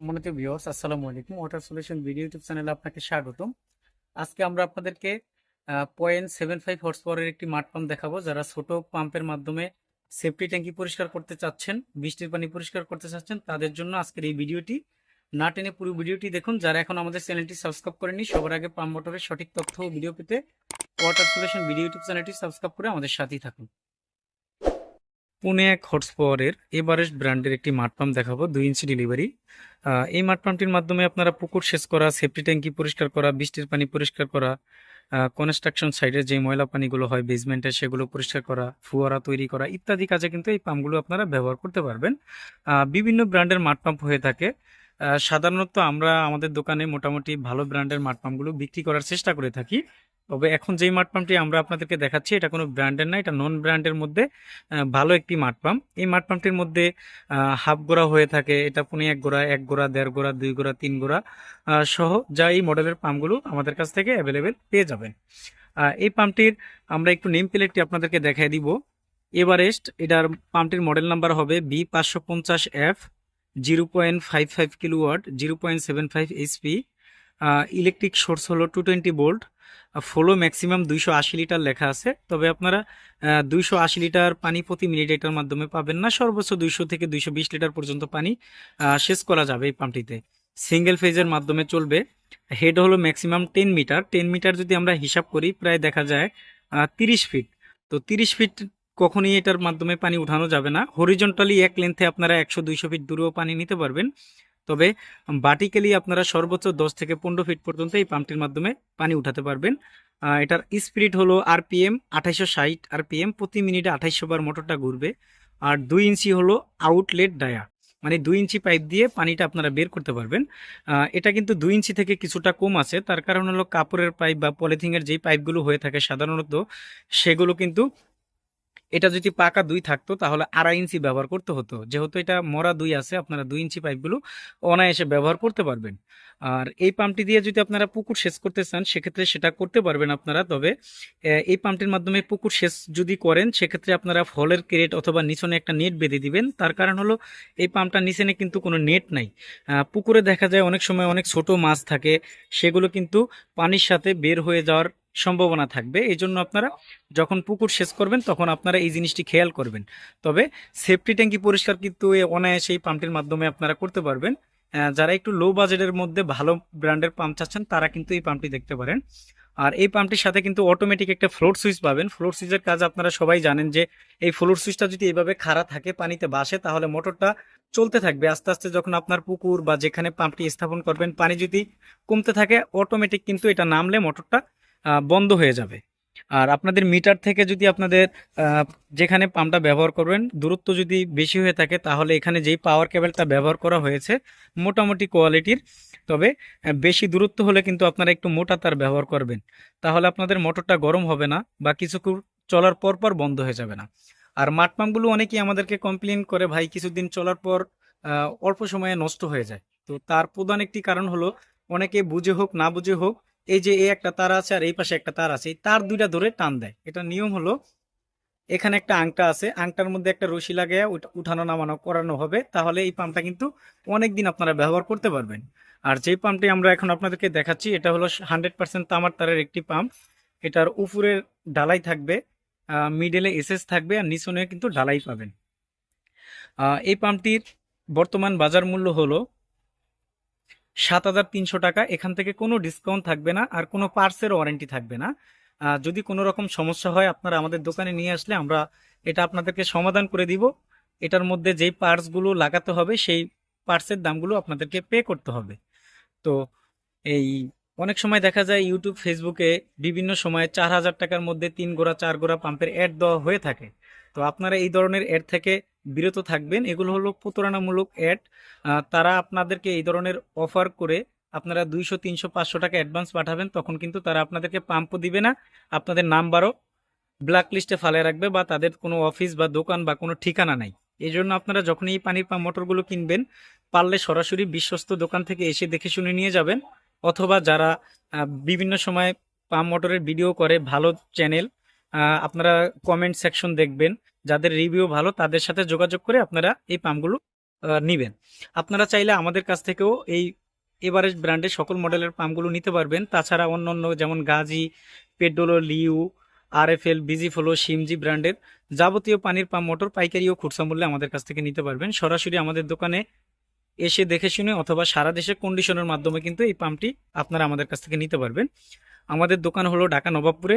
সম্মানিত ভিউয়ার্স আসসালামু আলাইকুম। ওয়াটার সলিউশন ভিডিও ইউটিউব চ্যানেলে আপনাকে স্বাগতম। আজকে আমরা আপনাদেরকে পয়েন্ট সেভেন ফাইভ হর্স পাওয়ারের একটি মাঠ পাম্প দেখাবো, যারা ছোট পাম্পের মাধ্যমে সেফটি ট্যাঙ্কি পরিষ্কার করতে চাচ্ছেন, বৃষ্টির পানি পরিষ্কার করতে চাচ্ছেন, তাদের জন্য আজকের এই ভিডিওটি। না টেনে পুরো ভিডিওটি দেখুন, যারা এখন আমাদের চ্যানেলটি সাবস্ক্রাইব করেনি সবার আগে পাম্প মোটরের সঠিক তথ্য ও ভিডিও পেতে ওয়াটার সলিউশন ভিডিও ইউটিউব চ্যানেলটি সাবস্ক্রাইব করে আমাদের সাথেই থাকুন। পুনে এক হর্স পাওয়ারের এভারেস্ট ব্র্যান্ডের একটি মাঠ পাম্প দেখাবো, দুই ইঞ্চি ডেলিভারি। এই মাঠ পাম্পটির মাধ্যমে আপনারা পুকুর সেচ করা, সেফটি ট্যাঙ্কি পরিষ্কার করা, বৃষ্টির পানি পরিষ্কার করা কনস্ট্রাকশন সাইডের যে ময়লা পানিগুলো হয় বেসমেন্টে সেগুলো পরিষ্কার করা, ফুয়ারা তৈরি করা ইত্যাদি কাজে কিন্তু এই পাম্পগুলো আপনারা ব্যবহার করতে পারবেন। বিভিন্ন ব্র্যান্ডের মাঠ পাম্প হয়ে থাকে। সাধারণত আমরা আমাদের দোকানে মোটামুটি ভালো ব্র্যান্ডের মাঠ পাম্পগুলো বিক্রি করার চেষ্টা করে থাকি। তবে এখন যেই মাঠ পাম্পটি আমরা আপনাদেরকে দেখাচ্ছি, এটা কোনো ব্র্যান্ডের না, এটা নন ব্র্যান্ডের মধ্যে ভালো একটি মাঠ পাম্প। এই মাঠ পাম্পটির মধ্যে হাফ গোড়া হয়ে থাকে, এটা পুনে এক গোড়া এক গোড়া, দেড় গোড়া, দুই গোড়া, তিন গোড়া সহ যা এই মডেলের পাম্পগুলো আমাদের কাছ থেকে অ্যাভেলেবেল পেয়ে যাবেন। এই পাম্পটির আমরা একটু নেম প্লেটটি আপনাদেরকে দেখাই দিব। এভারেস্ট, এটার পাম্পটির মডেল নাম্বার হবে বি পাঁচশো পঞ্চাশ F, zero point five five kilowatt, zero point seven five HP electric source হলো two twenty volt flow maximum দুইশো আশি লিটার লেখা আছে। তবে আপনারা দুইশো আশি লিটার পানি প্রতি মিনিট এটার মাধ্যমে পাবেন না। সর্বোচ্চ দুইশো থেকে দুইশো বিশ লিটার পর্যন্ত পানি শেষ করা যাবে এই পাম্পটিতে। সিঙ্গেল ফেজের মাধ্যমে চলবে। হেড হলো maximum ten metre ten metre যদি আমরা হিসাব করি, প্রায় দেখা যায় তিরিশ ফিট তো তিরিশ ফিট কখনই এটার মাধ্যমে পানি উঠানো যাবে না। হরিজন্টালি এক লেন্থে আপনারা একশো দুইশো ফিট দূরেও পানি নিতে পারবেন। তবে বাটিক্যালি আপনারা সর্বোচ্চ দশ থেকে পনেরো ফিট পর্যন্ত এই পাম্পটির মাধ্যমে পানি উঠাতে পারবেন। এটার স্পিড হলো আরপিএম আঠাইশো ষাট আরপিএম প্রতি মিনিটে আঠাইশো বার মোটরটা ঘুরবে। আর দুই ইঞ্চি হলো আউটলেট ডায়া মানে দুই ইঞ্চি পাইপ দিয়ে পানিটা আপনারা বের করতে পারবেন। এটা কিন্তু দুই ইঞ্চি থেকে কিছুটা কম আছে। তার কারণ হলো কাপড়ের পাইপ বা পলিথিনের যেই পাইপগুলো হয়ে থাকে সাধারণত, সেগুলো কিন্তু এটা যদি পাকা দুই থাকতো, তাহলে আড়াই ইঞ্চি ব্যবহার করতে হতো। যেহেতু এটা মরা দুই আছে, আপনারা দুই ইঞ্চি পাইপগুলো অনায়াসে ব্যবহার করতে পারবেন। আর এই পাম্পটি দিয়ে যদি আপনারা পুকুর সেচ করতে চান, সেক্ষেত্রে সেটা করতে পারবেন আপনারা। তবে এই পাম্পটির মাধ্যমে পুকুর সেচ যদি করেন, সেক্ষেত্রে আপনারা ফলের ক্রেট অথবা নিচনে একটা নেট বেঁধে দিবেন। তার কারণ হলো, এই পাম্পটার নিচেনে কিন্তু কোনো নেট নাই। পুকুরে দেখা যায় অনেক সময় অনেক ছোট মাছ থাকে, সেগুলো কিন্তু পানির সাথে বের হয়ে যাওয়ার সম্ভাবনা থাকবে। এই জন্য আপনারা যখন পুকুর সেচ করবেন, তখন আপনারা এই জিনিসটি খেয়াল করবেন। তবে সেফটি ট্যাঙ্কি পরিষ্কার কিন্তু অনায়াসে এই পাম্পটির মাধ্যমে আপনারা করতে পারবেন। যারা একটু লো বাজেটের মধ্যে ভালো ব্র্যান্ডের পাম্প চাচ্ছেন, তারা কিন্তু এই পাম্পটি দেখতে পারেন। আর এই পাম্পটির সাথে কিন্তু অটোমেটিক একটা ফ্লোর সুইচ পাবেন। ফ্লোর সুইচের কাজ আপনারা সবাই জানেন যে, এই ফ্লোর সুইচটা যদি এইভাবে খাড়া থাকে, পানিতে বাসে তাহলে মোটরটা চলতে থাকবে। আস্তে আস্তে যখন আপনার পুকুর বা যেখানে পাম্পটি স্থাপন করবেন, পানি যদি কমতে থাকে অটোমেটিক কিন্তু এটা নামলে মোটরটা বন্ধ হয়ে যাবে। আর আপনাদের মিটার থেকে যদি আপনাদের যেখানে পাম্পটা ব্যবহার করবেন, দূরত্ব যদি বেশি হয়ে থাকে, তাহলে এখানে যেই পাওয়ার কেবলটা ব্যবহার করা হয়েছে, মোটামুটি কোয়ালিটির তবে বেশি দূরত্ব হলে কিন্তু আপনারা একটু মোটা তার ব্যবহার করবেন। তাহলে আপনাদের মোটরটা গরম হবে না বা কিছুক্ষণ চলার পর পর বন্ধ হয়ে যাবে না। আর মাঠ পাম্পগুলো অনেকেই আমাদেরকে কমপ্লেন করে, ভাই, কিছুদিন চলার পর অল্প সময়ে নষ্ট হয়ে যায়। তো তার প্রধান একটি কারণ হলো, অনেকে বুঝে হোক, না বুঝে হোক এই যে এই একটা তার আছে আর এই পাশে একটা তার আছে তার দুইটা ধরে টান দেয়। এটা নিয়ম হলো, এখানে একটা আংটা আছে, আংটার মধ্যে একটা রশি লাগিয়ে উঠানো নামানো করানো হবে, তাহলে এই পাম্পটা কিন্তু অনেক দিন আপনারা ব্যবহার করতে পারবেন। আর যেই পাম্পটি আমরা এখন আপনাদেরকে দেখাচ্ছি, এটা হলো হান্ড্রেড পার্সেন্ট তামার তারের একটি পাম্প। এটার উপরের ডালাই থাকবে মিডলে এসএস থাকবে আর নিচনে কিন্তু ডালাই পাবেন। এই পাম্পটির বর্তমান বাজার মূল্য হলো সাত হাজার তিনশো টাকা, এখান থেকে কোনো ডিসকাউন্ট থাকবে না আর কোনো পার্সের ওয়ারেন্টি থাকবে না। যদি কোনো রকম সমস্যা হয়, আপনারা আমাদের দোকানে নিয়ে আসলে আমরা এটা আপনাদেরকে সমাধান করে দিব। এটার মধ্যে যেই পার্টসগুলো লাগাতে হবে, সেই পার্টসের দামগুলো আপনাদেরকে পে করতে হবে। তো এই অনেক সময় দেখা যায় ইউটিউব ফেসবুকে বিভিন্ন সময়ে চার হাজার টাকার মধ্যে তিন গোড়া, চার গোড়া পাম্পের অ্যাড দেওয়া হয়ে থাকে। তো আপনারা এই ধরনের অ্যাড থেকে বিরত থাকবেন। এগুলো হলো প্রতারণামূলক অ্যাড তারা আপনাদেরকে এই ধরনের অফার করে আপনারা দুইশো, তিনশো, পাঁচশো টাকা অ্যাডভান্স পাঠাবেন, তখন কিন্তু তারা আপনাদেরকে পাম্পও দিবে না। আপনাদের নাম্বারও ব্ল্যাক লিস্টে ফালে রাখবে বা তাদের কোনো অফিস বা দোকান বা কোনো ঠিকানা নাই। এই জন্য আপনারা যখনই এই পানির পাম্প মোটরগুলো কিনবেন, পারলে সরাসরি বিশ্বস্ত দোকান থেকে এসে দেখে শুনে নিয়ে যাবেন। অথবা যারা বিভিন্ন সময় পাম্প মোটরের ভিডিও করে, ভালো চ্যানেল আপনারা কমেন্ট সেকশন দেখবেন। যাদের রিভিউ ভালো, তাদের সাথে যোগাযোগ করে আপনারা এই পাম্পগুলো নেবেন। আপনারা চাইলে আমাদের কাছ থেকেও এই এভারেস্ট ব্র্যান্ডের সকল মডেলের পাম্পগুলো নিতে পারবেন। তাছাড়া অন্য অন্য যেমন Gazi Pedrollo Leo R F L busy ফলো সিমজি ব্র্যান্ডের যাবতীয় পানির পাম্প, মোটর, পাইকারি ও খুচরা মূল্যে আমাদের কাছ থেকে নিতে পারবেন। সরাসরি আমাদের দোকানে এসে দেখে শুনে অথবা সারা দেশে কন্ডিশনের মাধ্যমে কিন্তু এই পাম্পটি আপনারা আমাদের কাছ থেকে নিতে পারবেন। আমাদের দোকান হলো ঢাকা নবাবপুরে।